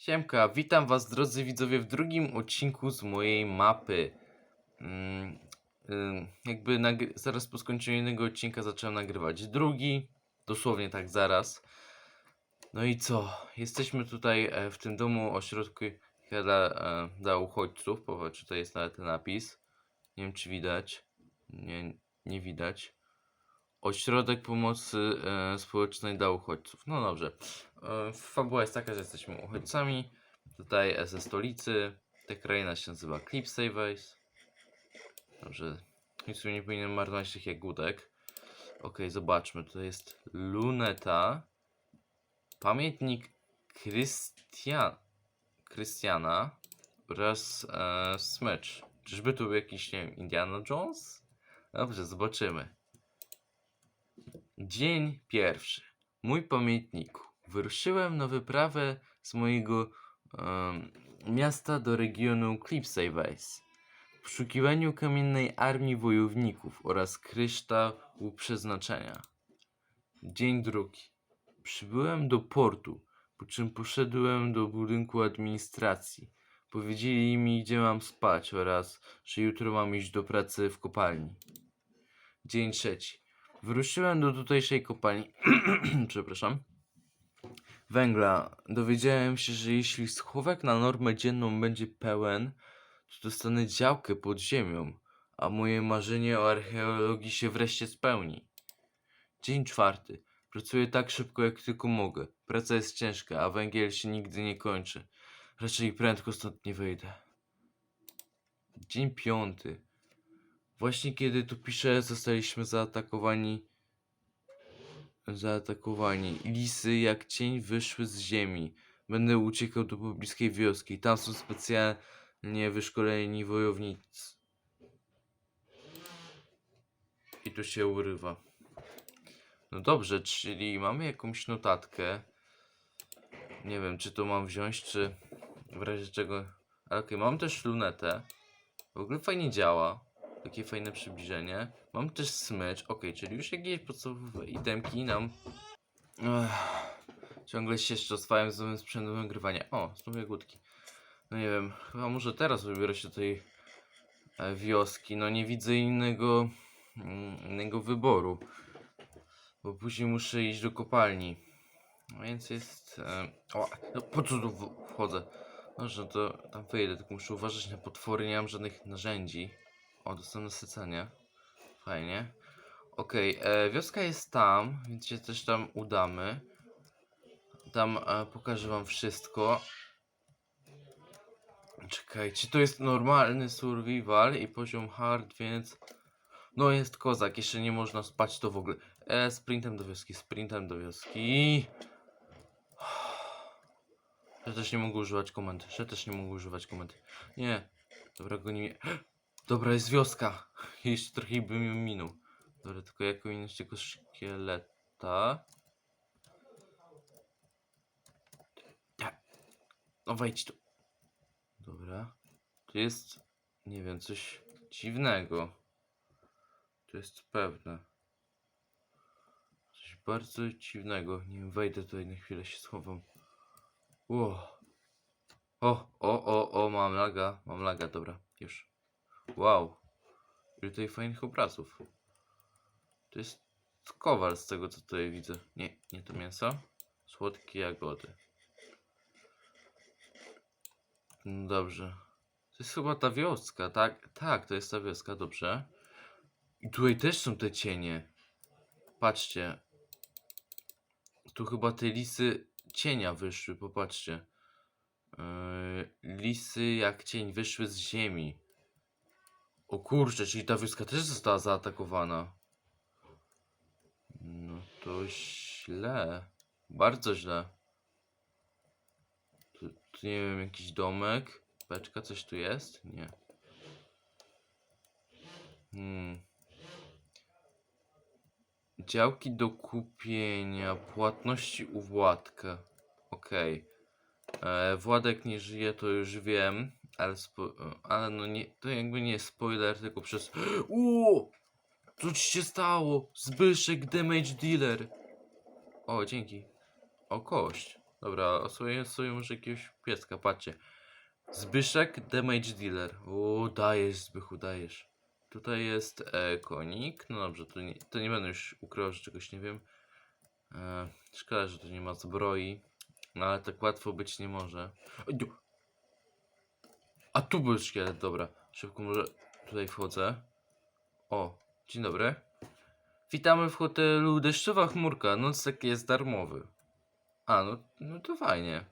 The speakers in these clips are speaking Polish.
Siemka, witam was drodzy widzowie w drugim odcinku z mojej mapy. Mm, jakby zaraz po skończeniu jednego odcinka zacząłem nagrywać drugi, dosłownie tak zaraz. No i co? Jesteśmy tutaj e, w tym domu ośrodku dla, e, dla uchodźców. Popatrz, tutaj jest nawet napis. Nie wiem czy widać. Nie, nie widać. Ośrodek pomocy e, społecznej dla uchodźców. No dobrze. E, fabuła jest taka, że jesteśmy uchodźcami. Tutaj e, ze stolicy. Ta kraina się nazywa Clipsaveys. Dobrze. Nic nie powinien marnować tych jagódek. Ok, zobaczmy. To jest luneta. Pamiętnik Krystian... Krystiana oraz e, smycz. Czyżby tu był jakiś, nie wiem, Indiana Jones? Dobrze, zobaczymy. Dzień pierwszy. Mój pamiętniku. Wyruszyłem na wyprawę z mojego em, miasta do regionu Clipsaveys. W poszukiwaniu kamiennej armii wojowników oraz kryształu przeznaczenia. Dzień drugi. Przybyłem do portu, po czym poszedłem do budynku administracji. Powiedzieli mi, gdzie mam spać oraz, że jutro mam iść do pracy w kopalni. Dzień trzeci. Wyruszyłem do tutejszej kopalni. Przepraszam. Węgla. Dowiedziałem się, że jeśli schowek na normę dzienną będzie pełen, to dostanę działkę pod ziemią, a moje marzenie o archeologii się wreszcie spełni. Dzień czwarty. Pracuję tak szybko, jak tylko mogę. Praca jest ciężka, a węgiel się nigdy nie kończy. Raczej prędko stąd nie wyjdę. Dzień piąty. Właśnie kiedy tu piszę, zostaliśmy zaatakowani. Zaatakowani. Lisy jak cień wyszły z ziemi. Będę uciekał do pobliskiej wioski. Tam są specjalnie wyszkoleni wojownicy. I tu się urywa. No dobrze, czyli mamy jakąś notatkę. Nie wiem, czy to mam wziąć, czy w razie czego. Ale okej, mam też lunetę. W ogóle fajnie działa. Takie fajne przybliżenie. Mam też smycz. Ok, czyli już jakieś podstawowe itemki nam. Ech, ciągle się jeszcze oswajam z nowym sprzętem nagrywania. O, znów jagódki. No nie wiem, chyba może teraz wybiorę się do tej e, wioski. No nie widzę innego, mm, innego wyboru. Bo później muszę iść do kopalni. No więc jest. E, o, no po co tu wchodzę? Dobrze, to tam wyjdę, tylko muszę uważać na potwory, nie mam żadnych narzędzi. O, dostanę nasycenie. Fajnie. Okej, e, wioska jest tam, więc się też tam udamy. Tam e, pokażę wam wszystko. Czekajcie, to jest normalny survival i poziom hard, więc... No jest kozak, jeszcze nie można spać to w ogóle. E, sprintem do wioski, sprintem do wioski. Ja też nie mogę używać komend. Ja też nie mogę używać komend. Nie. Dobra, go nie. Dobra, jest wioska. Jeszcze trochę bym ją minął. Dobra, tylko jak minąć tego szkieleta. Ja. No wejdź tu. Dobra. Tu jest, nie wiem, coś dziwnego. To jest pewne. Coś bardzo dziwnego. Nie wiem, wejdę tutaj na chwilę się schowam. Ło. O, o, o, o, mam laga, mam laga, dobra, już. Wow. Ile tutaj fajnych obrazów. To jest kowal z tego, co tutaj widzę. Nie, nie to mięso. Słodkie jagody. No dobrze. To jest chyba ta wioska, tak? Tak, to jest ta wioska, dobrze. I tutaj też są te cienie. Patrzcie. Tu chyba te lisy cienia wyszły, popatrzcie. Yy, lisy jak cień wyszły z ziemi. O kurczę, czyli ta wioska też została zaatakowana. No to źle. Bardzo źle. Tu, tu nie wiem, jakiś domek. Beczka, coś tu jest? Nie. Hmm. Działki do kupienia, płatności u Władka. Okej. E, Władek nie żyje, to już wiem, ale, ale no nie, to jakby nie spoiler, tylko przez... Uuu! Co ci się stało? Zbyszek Damage Dealer. O, dzięki. O, kość. Dobra, osłuję sobie może jakiegoś pieska, patrzcie. Zbyszek, damage dealer. O, dajesz Zbychu, dajesz. Tutaj jest e, konik. No dobrze, to nie, to nie będę już ukrywał, że czegoś nie wiem. E, szkoda, że tu nie ma zbroi. No ale tak łatwo być nie może. A tu był szkielet, dobra. Szybko może tutaj wchodzę. O, dzień dobry. Witamy w hotelu Deszczowa Chmurka. Nocleg jest darmowy. A, no, no to fajnie.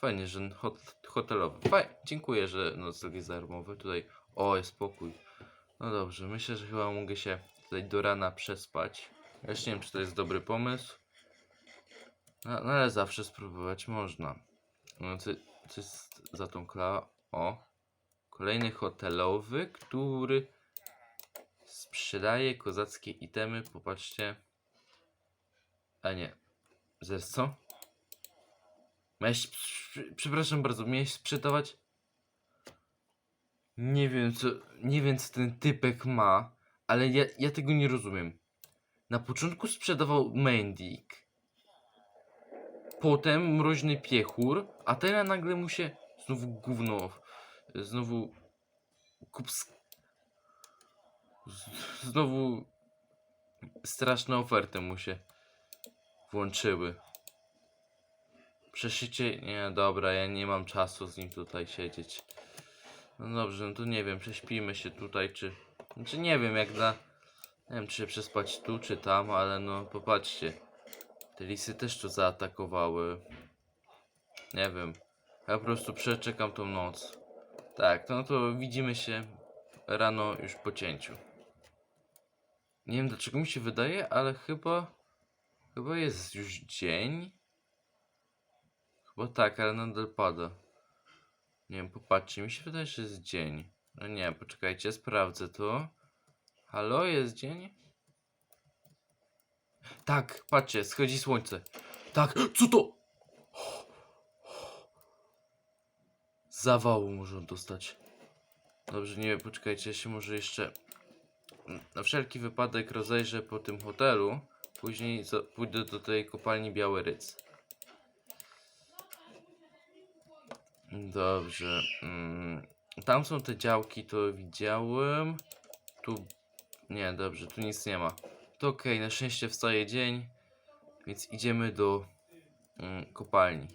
Fajnie, że hot, hotelowy. Faj, dziękuję, że nocleg jest darmowy. Tutaj, o, jest spokój. No dobrze, myślę, że chyba mogę się tutaj do rana przespać. Ja jeszcze nie wiem, czy to jest dobry pomysł. No, no ale zawsze spróbować można. No co, co jest za tą kla... O. Kolejny hotelowy, który sprzedaje kozackie itemy. Popatrzcie. A nie. Zaraz co? Miałeś... Przepraszam bardzo, miałeś sprzedawać... Nie wiem co... Nie wiem co ten typek ma, ale ja, ja tego nie rozumiem. Na początku sprzedawał Mendik. Potem mroźny piechur, a teraz nagle mu się znowu gówno, znowu kups... Znowu straszne oferty mu się włączyły. Przeszycie... Nie, dobra, ja nie mam czasu z nim tutaj siedzieć. No dobrze, no to nie wiem, prześpimy się tutaj, czy... Znaczy nie wiem, jak dla... Nie wiem, czy się przespać tu, czy tam, ale no, popatrzcie. Te lisy też tu zaatakowały. Nie wiem. Ja po prostu przeczekam tą noc. Tak, no to widzimy się rano już po cięciu. Nie wiem dlaczego mi się wydaje, ale chyba... Chyba jest już dzień. Chyba tak, ale nadal pada. Nie wiem, popatrzcie, mi się wydaje, że jest dzień. No nie, poczekajcie, sprawdzę to. Halo, jest dzień? Tak, patrzcie, schodzi słońce. Tak, co to? Zawału on dostać. Dobrze, nie, poczekajcie, ja się może jeszcze na wszelki wypadek rozejrzę po tym hotelu. Później pójdę do tej kopalni Biały Ryc. Dobrze. Mm, tam są te działki, to widziałem. Tu. Nie, dobrze, tu nic nie ma. To okej, na szczęście wstaje dzień, więc idziemy do mm, kopalni.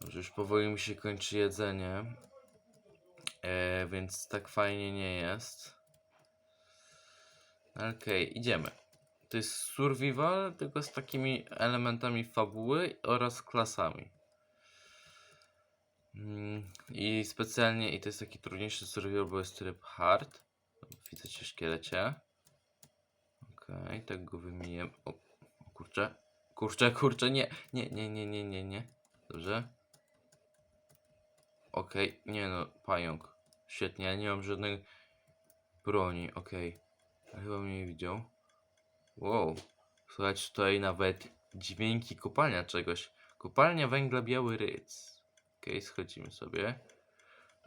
Dobrze, już powoli mi się kończy jedzenie. E, więc tak fajnie nie jest. Okej, idziemy. To jest survival, tylko z takimi elementami fabuły oraz klasami. Mm, I specjalnie, i to jest taki trudniejszy survival, bo jest tryb hard. Widzę cię szkielecie. Okej, tak go wymiję. O kurczę. Kurczę, kurczę, nie, nie, nie, nie, nie, nie, nie. Dobrze. Okej, nie no, pająk. Świetnie, ja nie mam żadnej broni, okej. Okay. Chyba mnie nie widział. Wow. Słuchajcie, tutaj nawet dźwięki kopalnia czegoś. Kopalnia węgla Biały Ryc. Okej, schodzimy sobie.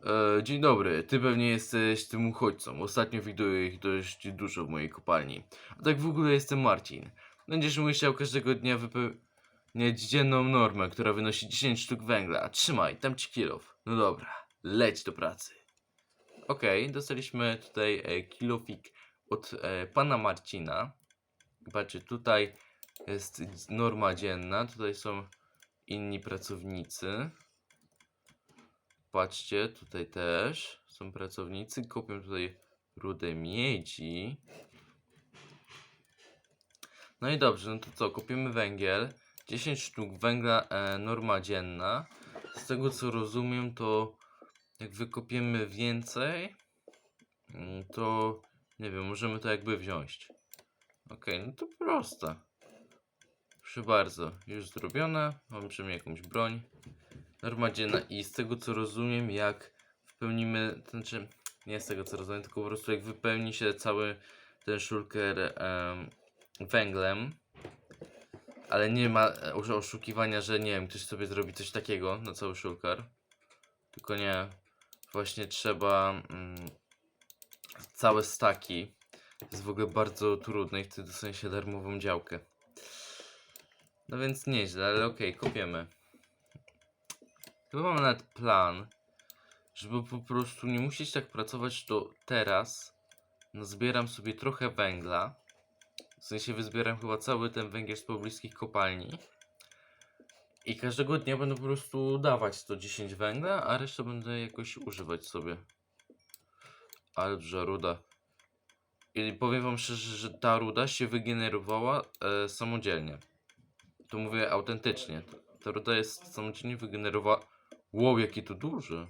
E, dzień dobry, ty pewnie jesteś tym uchodźcą. Ostatnio widuję ich dość dużo w mojej kopalni. A tak w ogóle jestem Marcin. Będziesz musiał każdego dnia wypełniać dzienną normę, która wynosi 10 sztuk węgla. Trzymaj, tam ci kilof. No dobra, leć do pracy. Okej, dostaliśmy tutaj e, kilofik od e, pana Marcina. Patrzcie, tutaj jest norma dzienna, tutaj są inni pracownicy. Patrzcie, tutaj też są pracownicy, kopią tutaj rudę miedzi. No i dobrze, no to co, kopiemy węgiel. 10 sztuk węgla, e, norma dzienna. Z tego co rozumiem, to jak wykopiemy więcej, mm, to nie wiem, możemy to jakby wziąć. Okej, no to proste. Proszę bardzo, już zrobione. Przynajmniej jakąś broń. Norma dzienna i z tego co rozumiem, jak wypełnimy, to znaczy nie z tego co rozumiem, tylko po prostu jak wypełni się cały ten szulker em, węglem, ale nie ma e, oszukiwania, że nie wiem, ktoś sobie zrobi coś takiego na cały szulker. Tylko nie, właśnie trzeba mm, całe staki. To jest w ogóle bardzo trudne i wtedy dostanie się darmową działkę. No więc nieźle, ale okej, kopiemy. Chyba mam nawet plan, żeby po prostu nie musieć tak pracować, to teraz nazbieram sobie trochę węgla. W sensie wyzbieram chyba cały ten węgiel z pobliskich kopalni. I każdego dnia będę po prostu dawać 110 węgla, a resztę będę jakoś używać sobie. Ale ruda. I powiem wam szczerze, że ta ruda się wygenerowała e, samodzielnie. To mówię autentycznie. Ta ruda jest samodzielnie wygenerowała. Wow, jaki to duży.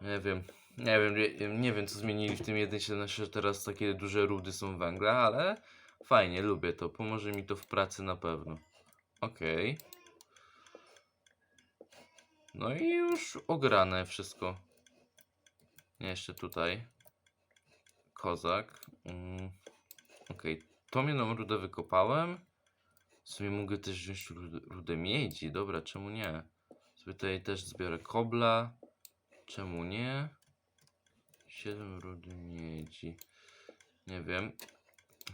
Nie wiem. Nie wiem, nie, wiem co zmienili w tym 1.17, że teraz takie duże rudy są węgla, ale fajnie, lubię to. Pomoże mi to w pracy na pewno. Okej. No i już ograne wszystko. Nie, jeszcze tutaj. Kozak. Mm. Okej, tą jedną rudę wykopałem. W sumie mogę też wziąć rudę, rudę miedzi. Dobra, czemu nie? Sobie tutaj też zbiorę kobla. Czemu nie? 7 rudy miedzi. Nie wiem.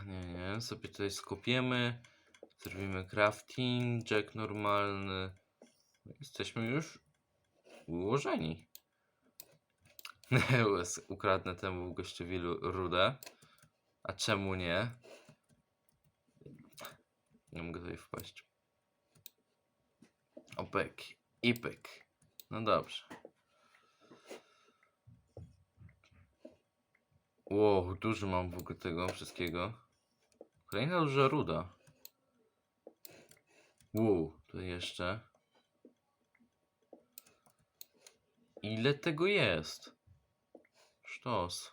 Nie, nie. Sobie tutaj skopiemy. Zrobimy crafting, jack normalny. Jesteśmy już ułożeni. Ukradnę temu gościowi rudę. A czemu nie? Nie mogę tutaj wpaść. Opek. I pyk. No dobrze. Wow, dużo mam w ogóle tego wszystkiego. Kolejna duża ruda. Wow, tutaj jeszcze. Ile tego jest? Sztos.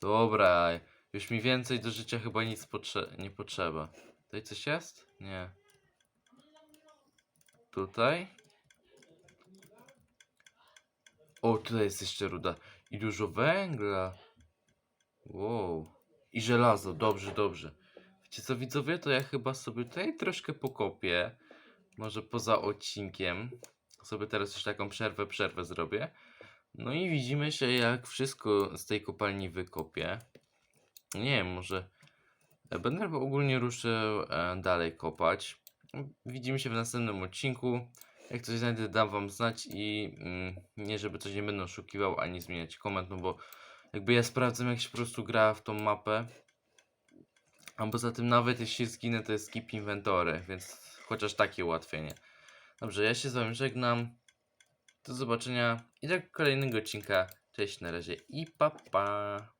Dobra, już mi więcej do życia chyba nic potrze nie potrzeba. Tutaj coś jest? Nie. Tutaj? O, tutaj jest jeszcze ruda. I dużo węgla. Wow. I żelazo, dobrze, dobrze. Wiecie co widzowie, to ja chyba sobie tutaj troszkę pokopię. Może poza odcinkiem. Sobie teraz już taką przerwę, przerwę zrobię. No i widzimy się jak wszystko z tej kopalni wykopię. Nie wiem, może e, będę ogólnie ruszył e, dalej kopać. Widzimy się w następnym odcinku. Jak coś znajdę, dam wam znać i mm, nie, żeby coś nie będę oszukiwał, ani zmieniać komend, no bo jakby ja sprawdzam, jak się po prostu gra w tą mapę. A poza tym, nawet jeśli zginę, to jest skip inventory, więc chociaż takie ułatwienie. Dobrze, ja się z wami żegnam. Do zobaczenia i do kolejnego odcinka. Cześć, na razie i pa pa.